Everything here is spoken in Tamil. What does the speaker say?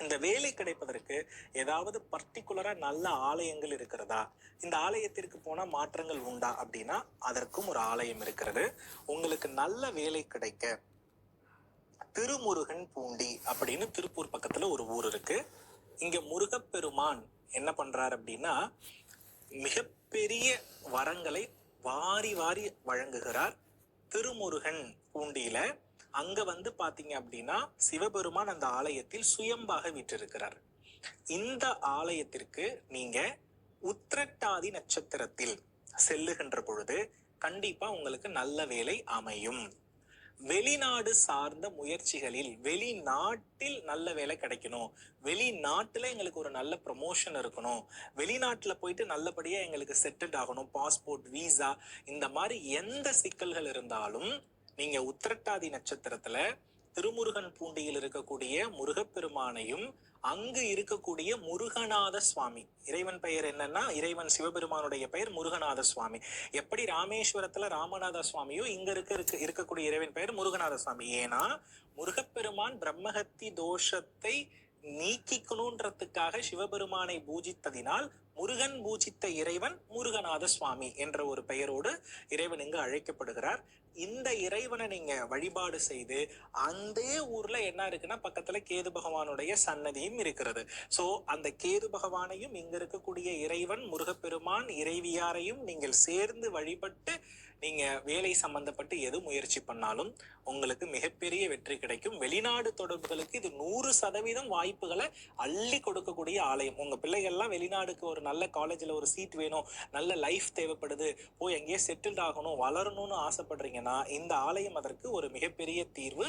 இந்த வேலை கிடைப்பதற்கு ஏதாவது பர்டிகுலரா நல்ல ஆலயங்கள் இருக்கிறதா? இந்த ஆலயத்திற்கு போனா மாற்றங்கள் உண்டா அப்படின்னா அதற்கும் ஒரு ஆலயம் இருக்கிறது. உங்களுக்கு நல்ல வேலை கிடைக்க திருமுருகன் பூண்டி அப்படின்னு திருப்பூர் பக்கத்துல ஒரு ஊர் இருக்கு. இங்க முருகப்பெருமான் என்ன பண்றாரு அப்படின்னா மிகப்பெரிய வரங்களை வாரி வாரி வழங்குகிறார் திருமுருகன் பூண்டியில. அங்க வந்து பாத்தீங்க அப்படின்னா சிவபெருமான் அந்த ஆலயத்தில் சுயம்பாக விற்றிருக்கிறார். இந்த ஆலயத்திற்கு நீங்க உத்திரட்டாதி நட்சத்திரத்தில் செல்லுகின்ற பொழுது கண்டிப்பா உங்களுக்கு நல்ல வேலை அமையும். வெளிநாடு சார்ந்த முயற்சிகளில் வெளிநாட்டில் நல்ல வேலை கிடைக்கணும். வெளிநாட்டுல எங்களுக்கு ஒரு நல்ல ப்ரமோஷன் இருக்கணும். வெளிநாட்டுல போயிட்டு நல்லபடியா எங்களுக்கு செட்டில் ஆகணும். பாஸ்போர்ட் வீசா இந்த மாதிரி எந்த சிக்கல்கள் இருந்தாலும் நீங்க உத்திரட்டாதி நட்சத்திரத்துல திருமுருகன் பூண்டியில் இருக்கக்கூடிய முருகப்பெருமானையும் அங்கு இருக்கக்கூடிய முருகநாத சுவாமி. இறைவன் பெயர் என்னன்னா இறைவன் சிவபெருமானுடைய பெயர் முருகநாத சுவாமி. எப்படி ராமேஸ்வரத்துல ராமநாத சுவாமியோ இங்க இருக்க இருக்க இருக்கக்கூடிய இறைவன் பெயர் முருகநாத சுவாமி. ஏன்னா முருகப்பெருமான் பிரம்மஹத்தி தோஷத்தை நீக்கிக்கணுன்றதுக்காக சிவபெருமானை பூஜித்ததினால் முருகன் பூஜித்த இறைவன் முருகநாத சுவாமி என்ற ஒரு பெயரோடு இறைவன் இங்கு அழைக்கப்படுகிறார். இந்த இறைவனை நீங்க வழிபாடு செய்து அந்த ஊர்ல என்ன இருக்குன்னா பக்கத்துல கேது பகவானுடைய சன்னதியும் இருக்கிறது. சோ அந்த கேது பகவானையும் இங்க இருக்கக்கூடிய இறைவன் முருகப்பெருமான் இறைவியாரையும் நீங்கள் சேர்ந்து வழிபட்டு நீங்க வேலை சம்பந்தப்பட்டு எது முயற்சி பண்ணாலும் உங்களுக்கு மிகப்பெரிய வெற்றி கிடைக்கும். வெளிநாடு தொடர்புகளுக்கு இது நூறு சதவீதம் வாய்ப்புகளை அள்ளி கொடுக்கக்கூடிய ஆலயம். உங்க பிள்ளைகள்லாம் வெளிநாடுக்கு ஒரு நல்ல காலேஜ்ல ஒரு சீட் வேணும் நல்ல லைஃப் தேவைப்படுது போய் எங்கேயே செட்டில்ட் ஆகணும் வளரணும்னு ஆசைப்படுறீங்கன்னா இந்த ஆலயம் அதற்கு ஒரு மிகப்பெரிய தீர்வு.